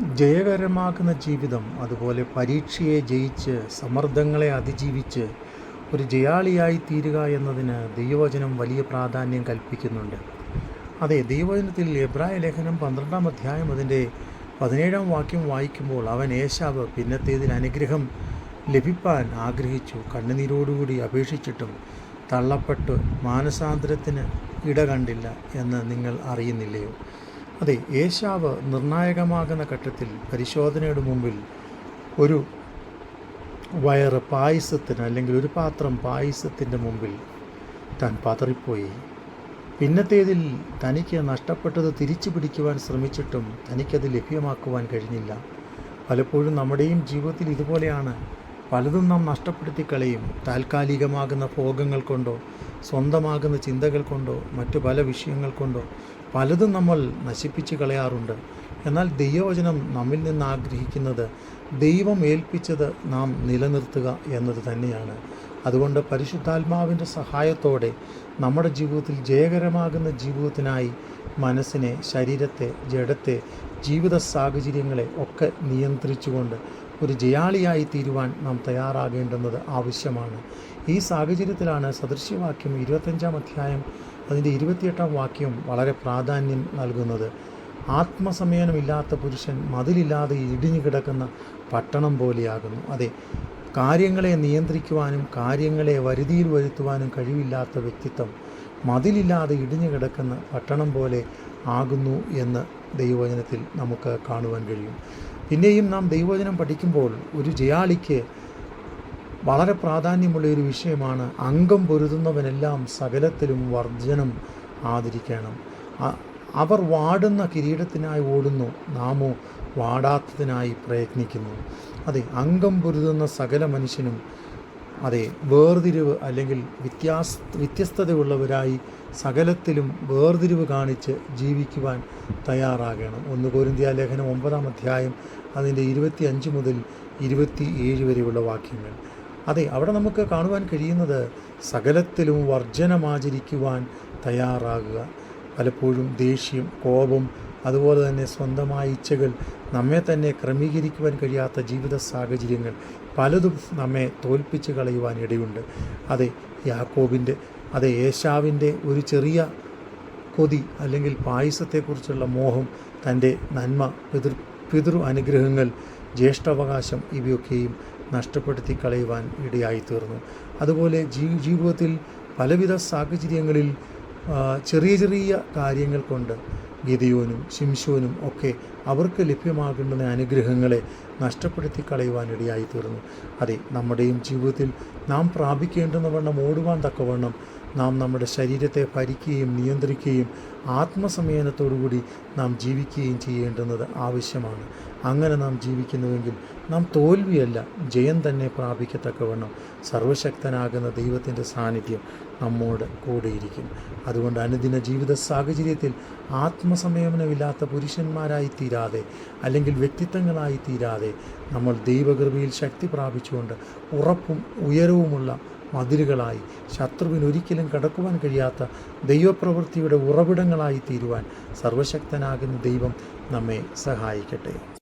ജയകരമാകുന്ന ജീവിതം അതുപോലെ പരീക്ഷയെ ജയിച്ച് സമ്മർദ്ദങ്ങളെ അതിജീവിച്ച് ഒരു ജയാളിയായി തീരുക എന്നതിന് ദൈവവചനം വലിയ പ്രാധാന്യം കൽപ്പിക്കുന്നുണ്ട്. അതെ ദൈവവചനത്തിൽ എബ്രായ ലേഖനം പന്ത്രണ്ടാം അധ്യായം അതിന്റെ പതിനേഴാം വാക്യം വായിക്കുമ്പോൾ അവൻ ഏശാവ് പിന്നത്തേതിൽ അനുഗ്രഹം ലഭിപ്പാൻ ആഗ്രഹിച്ചു. കണ്ണുനീരോടുകൂടി അപേക്ഷിച്ചിട്ടും തള്ളപ്പെട്ട്. മാനസാന്തരത്തിന് ഇട കണ്ടില്ല എന്ന് നിങ്ങൾ അറിയുന്നില്ലയോ? അതെ ഏശാവ് നിർണായകമാകുന്ന ഘട്ടത്തിൽ പരിശോധനയുടെ മുമ്പിൽ ഒരു വയറ് പായസത്തിന് അല്ലെങ്കിൽ ഒരു പാത്രം പായസത്തിന്റെ മുമ്പിൽ താൻ പതറിപ്പോയി. പിന്നത്തേതിൽ തനിക്ക് നഷ്ടപ്പെട്ടത് തിരിച്ചു പിടിക്കുവാൻ ശ്രമിച്ചിട്ടും തനിക്കത് ലഭ്യമാക്കുവാൻ കഴിഞ്ഞില്ല. പലപ്പോഴും നമ്മുടെയും ജീവിതത്തിൽ ഇതുപോലെയാണ്. പലതും നാം നഷ്ടപ്പെടുത്തി കളയും. താൽക്കാലികമാകുന്ന ഭോഗങ്ങൾ കൊണ്ടോ സ്വന്തമാകുന്ന ചിന്തകൾ കൊണ്ടോ മറ്റു പല വിഷയങ്ങൾ കൊണ്ടോ പലതും നമ്മൾ നശിപ്പിച്ച് കളയാറുണ്ട്. എന്നാൽ ദൈവവചനം നമ്മിൽ നിന്ന് ആഗ്രഹിക്കുന്നത് ദൈവം ഏൽപ്പിച്ചത് നാം നിലനിർത്തുക എന്നത് തന്നെയാണ്. അതുകൊണ്ട് പരിശുദ്ധാത്മാവിന്റെ സഹായത്തോടെ നമ്മുടെ ജീവിതത്തിൽ ജയകരമാകുന്ന ജീവിതത്തിനായി മനസ്സിനെ ശരീരത്തെ ജഡത്തെ ജീവിത സാഹചര്യങ്ങളെ ഒക്കെ നിയന്ത്രിച്ചുകൊണ്ട് ഒരു ജയാളിയായി തീരുവാൻ നാം തയ്യാറാകേണ്ടുന്നത് ആവശ്യമാണ്. ഈ സാഹചര്യത്തിലാണ് സദൃശ്യവാക്യം ഇരുപത്തഞ്ചാം അധ്യായം അതിന്റെ ഇരുപത്തിയെട്ടാം വാക്യം വളരെ പ്രാധാന്യം നൽകുന്നത്. ആത്മസമയനമില്ലാത്ത പുരുഷൻ മതിലില്ലാതെ ഇടിഞ്ഞു കിടക്കുന്ന പട്ടണം പോലെയാകുന്നു. അതെ കാര്യങ്ങളെ നിയന്ത്രിക്കുവാനും കാര്യങ്ങളെ വരുതിയിൽ വരുത്തുവാനും കഴിവില്ലാത്ത വ്യക്തിത്വം മതിലില്ലാതെ ഇടിഞ്ഞു കിടക്കുന്ന പട്ടണം പോലെ ആകുന്നു എന്ന് ദൈവവചനത്തിൽ നമുക്ക് കാണുവാൻ കഴിയും. പിന്നെയും നാം ദൈവവചനം പഠിക്കുമ്പോൾ ഒരു ജയാളിക്ക് വളരെ പ്രാധാന്യമുള്ള ഒരു വിഷയമാണ് അംഗം പൊരുതുന്നവനെല്ലാം സകലത്തിലും വർജനം ആദരിക്കണം. അവർ വാടുന്ന കിരീടത്തിനായി ഓടുന്നു നാമോ വാടാത്തതിനായി പ്രയത്നിക്കുന്നു. അതെ അംഗം പൊരുതുന്ന സകല മനുഷ്യനും അതെ വേർതിരിവ് അല്ലെങ്കിൽ വ്യത്യാസ വ്യത്യസ്തതയുള്ളവരായി സകലത്തിലും വേർതിരിവ് കാണിച്ച് ജീവിക്കുവാൻ തയ്യാറാകണം. ഒന്ന് കോരിന്ത്യ ലേഖനം ഒമ്പതാം അധ്യായം അതിന്റെ ഇരുപത്തി അഞ്ച് മുതൽ ഇരുപത്തി ഏഴ് വരെയുള്ള വാക്യങ്ങൾ. അതെ അവിടെ നമുക്ക് കാണുവാൻ കഴിയുന്നത് സകലത്തിലും വർജനമാചരിക്കുവാൻ തയ്യാറാകുക. പലപ്പോഴും ദേഷ്യം കോപം അതുപോലെ തന്നെ സ്വന്തമായ ഇച്ഛകൾ നമ്മെ തന്നെ ക്രമീകരിക്കുവാൻ കഴിയാത്ത ജീവിത സാഹചര്യങ്ങൾ പലതും നമ്മെ തോൽപ്പിച്ച് കളയുവാൻ ഇടയുണ്ട്. അതെ യാക്കോബിന്റെ അതെ യേശാവിന്റെ ഒരു ചെറിയ കൊതി അല്ലെങ്കിൽ പായസത്തെക്കുറിച്ചുള്ള മോഹം തന്റെ നന്മ പിതൃ പിതൃ അനുഗ്രഹങ്ങൾ ജ്യേഷ്ഠാവകാശം ഇവയൊക്കെയും നഷ്ടപ്പെടുത്തി കളയുവാൻ ഇടയായിത്തീർന്നു. അതുപോലെ ജീ ജീവിതത്തിൽ പലവിധ സാഹചര്യങ്ങളിൽ ചെറിയ ചെറിയ കാര്യങ്ങൾ കൊണ്ട് ഗിതയോനും ശിംശോനും ഒക്കെ അവർക്ക് ലഭ്യമാകേണ്ടുന്ന അനുഗ്രഹങ്ങളെ നഷ്ടപ്പെടുത്തി കളയുവാനിടയായി തീർന്നു അതെ നമ്മുടെയും ജീവിതത്തിൽ നാം പ്രാപിക്കേണ്ടുന്ന വണ്ണം ഓടുവാൻ തക്കവണ്ണം നാം നമ്മുടെ ശരീരത്തെ ഭരിക്കുകയും നിയന്ത്രിക്കുകയും ആത്മസംയനത്തോടുകൂടി നാം ജീവിക്കുകയും ചെയ്യേണ്ടുന്നത് ആവശ്യമാണ്. അങ്ങനെ നാം ജീവിക്കുന്നുവെങ്കിൽ നാം തോൽവിയല്ല ജയം തന്നെ പ്രാപിക്കത്തക്കവണ്ണം. സർവശക്തനാകുന്ന ദൈവത്തിന്റെ സാന്നിധ്യം നമ്മോട് കൂടെയിരിക്കും അതുകൊണ്ട് അനുദിന ജീവിത സാഹചര്യത്തിൽ ആത്മസംയമനമില്ലാത്ത പുരുഷന്മാരായി തീരാതെ അല്ലെങ്കിൽ വ്യക്തിത്വങ്ങളായി തീരാതെ നമ്മൾ ദൈവകൃപയിൽ ശക്തി പ്രാപിച്ചുകൊണ്ട് ഉറപ്പും ഉയരവുമുള്ള മതിലുകളായി. ശത്രുവിന് ഒരിക്കലും കടക്കുവാൻ കഴിയാത്ത ദൈവപ്രവൃത്തിയുടെ ഉറവിടങ്ങളായി തീരുവാൻ സർവശക്തനാകുന്ന ദൈവം നമ്മെ സഹായിക്കട്ടെ.